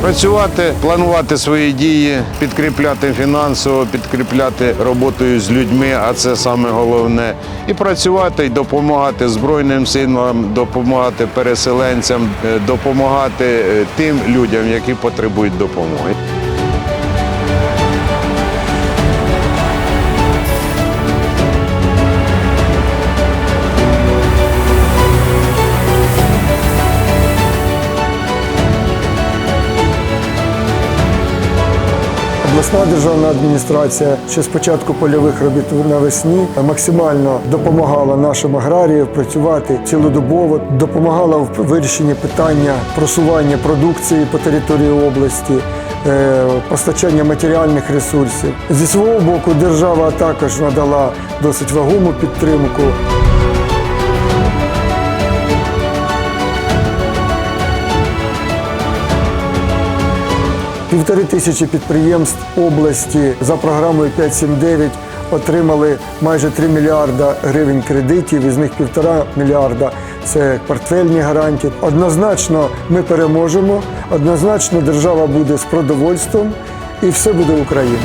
Працювати, планувати свої дії, підкріпляти фінансово, підкріпляти роботою з людьми, а це саме головне. І працювати, і допомагати Збройним силам, допомагати переселенцям, е, допомагати е, тим людям, які потребують допомоги. Обласна державна адміністрація ще з початку польових робіт навесні максимально допомагала нашим аграріям працювати цілодобово, допомагала в вирішенні питання просування продукції по території області. е, Постачання матеріальних ресурсів зі свого боку держава також надала досить вагому підтримку. Півтори тисячі підприємств області за програмою 579 отримали майже 3 мільярда гривень кредитів, із них півтора мільярда це портфельні гарантії. Однозначно ми переможемо, однозначно держава буде з продовольством і все буде Україна.